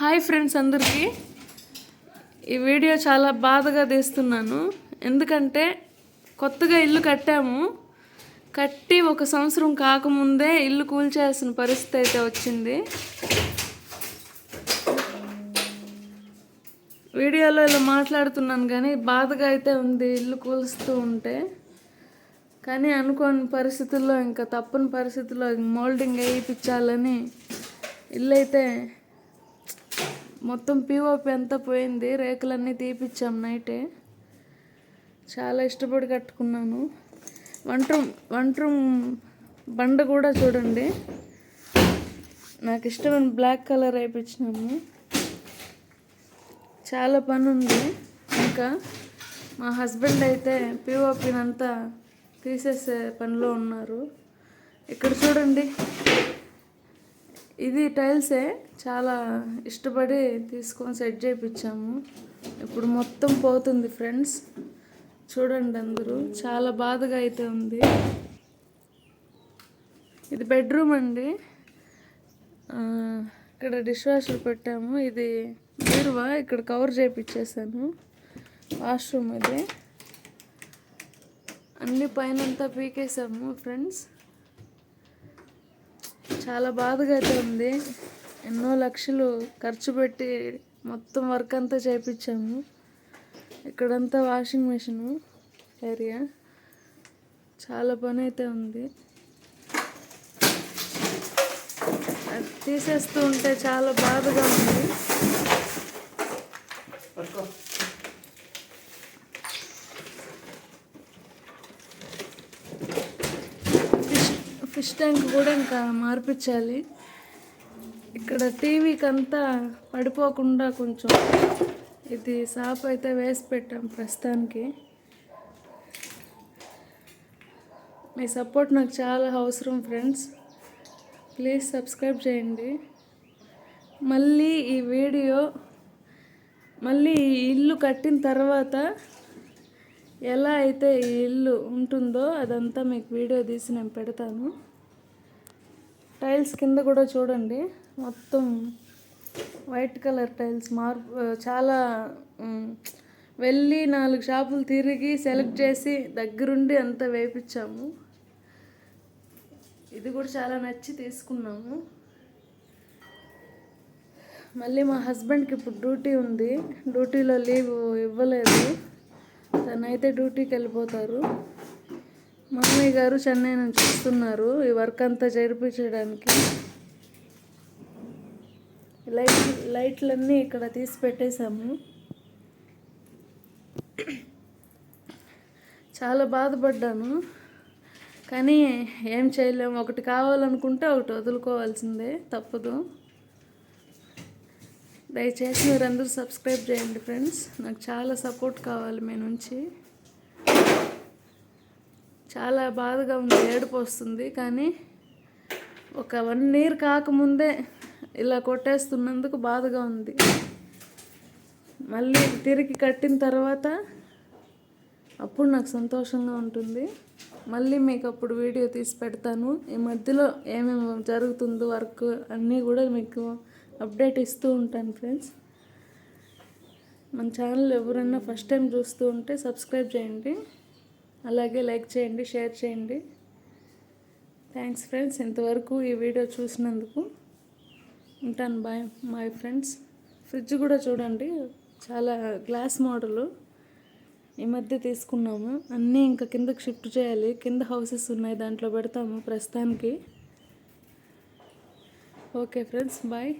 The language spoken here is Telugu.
హాయ్ ఫ్రెండ్స్ అందరికీ. ఈ వీడియో చాలా బాధగా తీస్తున్నాను. ఎందుకంటే కొత్తగా ఇల్లు కట్టాము. కట్టి ఒక సంవత్సరం కాకముందే ఇల్లు కూల్చేయాల్సిన పరిస్థితి అయితే వచ్చింది. వీడియోలో ఇలా మాట్లాడుతున్నాను కానీ బాధగా అయితే ఉంది ఇల్లు కూలుస్తూ ఉంటే. కానీ అనుకోని పరిస్థితుల్లో ఇంకా తప్పని పరిస్థితుల్లో మోల్డింగ్ వేయించాలని ఇల్లు అయితే మొత్తం పీఓపి అంతా పోయింది? రేకులన్నీ తీపిచ్చాం నైటే చాలా ఇష్టపడి కట్టుకున్నాను. వంట రూమ్ వంట రూమ్ బండ కూడా చూడండి. నాకు ఇష్టమైన బ్లాక్ కలర్ వేయించినాము చాలా పని ఉంది ఇంకా మా హస్బెండ్ అయితే పిఓపిని తీసేసే పనిలో ఉన్నారు. ఇక్కడ చూడండి. ఇది టైల్సే చాలా ఇష్టపడి తీసుకొని సెట్ చేయించాము ఇప్పుడు మొత్తం పోతుంది ఫ్రెండ్స్. చూడండి అందరూ చాలా బాధగా అయితే ఉంది. ఇది బెడ్రూమ్ అండి. ఇక్కడ డిష్ వాషర్ పెట్టాము. ఇది బీరువా ఇక్కడ కవర్ చేయించేసాను వాష్రూమ్ ఇది. అన్ని పైనంతా పీకేసాము ఫ్రెండ్స్. చాలా బాధగా అయితే ఉంది. ఎన్నో లక్షలు ఖర్చు పెట్టి మొత్తం వర్క్ అంతా చేయించాము ఇక్కడంతా వాషింగ్ మిషను ఏరియా. చాలా పని అయితే ఉంది. అది తీసేస్తూ ఉంటే చాలా బాధగా ఉంది. ఫిష్ ట్యాంక్ కూడా ఇంకా మార్పించాలి ఇక్కడ టీవీకి అంతా పడిపోకుండా కొంచెం ఇది సాప్ అయితే వేసి పెట్టాం ప్రస్తుతానికి. మీ సపోర్ట్ నాకు చాలా అవసరం ఫ్రెండ్స్. ప్లీజ్ సబ్స్క్రైబ్ చేయండి. మళ్ళీ ఈ వీడియో మళ్ళీ ఇల్లు కట్టిన తర్వాత ఎలా అయితే ఈ ఇల్లు ఉంటుందో అదంతా మీకు వీడియో తీసి నేను పెడతాను. టైల్స్ కింద కూడా చూడండి. మొత్తం వైట్ కలర్ టైల్స్ మార్పు చాలా వెళ్ళి నాలుగు షాపులు తిరిగి సెలెక్ట్ చేసి దగ్గరుండి అంతా వేయించాము ఇది కూడా చాలా నచ్చి తీసుకున్నాము. మళ్ళీ మా హస్బెండ్కి ఇప్పుడు డ్యూటీ ఉంది. డ్యూటీలో లీవ్ ఇవ్వలేదు. తనైతే డ్యూటీకి వెళ్ళిపోతారు. మమ్మీ గారు చెన్నై నుంచి వస్తున్నారు ఈ వర్క్ అంతా జరిపించడానికి. లైట్ లైట్లన్నీ ఇక్కడ తీసి పెట్టేశాము. చాలా బాధపడ్డాను కానీ ఏం చేయలేము. ఒకటి కావాలనుకుంటే ఒకటి వదులుకోవాల్సిందే తప్పదు. దయచేసి మీరందరూ సబ్స్క్రైబ్ చేయండి ఫ్రెండ్స్. నాకు చాలా సపోర్ట్ కావాలి మీ నుంచి. చాలా బాధగా ఉంది ఏడుపు వస్తుంది కానీ ఒక వన్ ఇయర్ కాకముందే ఇలా కొట్టేస్తున్నందుకు బాధగా ఉంది. మళ్ళీ తిరిగి కట్టిన తర్వాత అప్పుడు నాకు సంతోషంగా ఉంటుంది. మళ్ళీ మీకు అప్పుడు వీడియో తీసి పెడతాను. ఈ మధ్యలో ఏమేమి జరుగుతుందో వర్క్ అన్నీ కూడా మీకు అప్డేట్ ఇస్తూ ఉంటాను ఫ్రెండ్స్. మన ఛానల్ ఎవరైనా ఫస్ట్ టైం చూస్తూ ఉంటే సబ్స్క్రైబ్ చేయండి. అలాగే లైక్ చేయండి షేర్ చేయండి. Thanks friends. ఇంతవరకు ఈ వీడియో చూసినందుకు ఉంటాను. Bye my friends. ఫ్రిడ్జ్ కూడా చూడండి. చాలా గ్లాస్ మోడలు ఈ మధ్య తీసుకున్నాము. అన్నీ ఇంకా కిందకి షిఫ్ట్ చేయాలి. కింద హౌసెస్ ఉన్నాయి. దాంట్లో పెడతాము ప్రస్తుతానికి. Okay friends bye.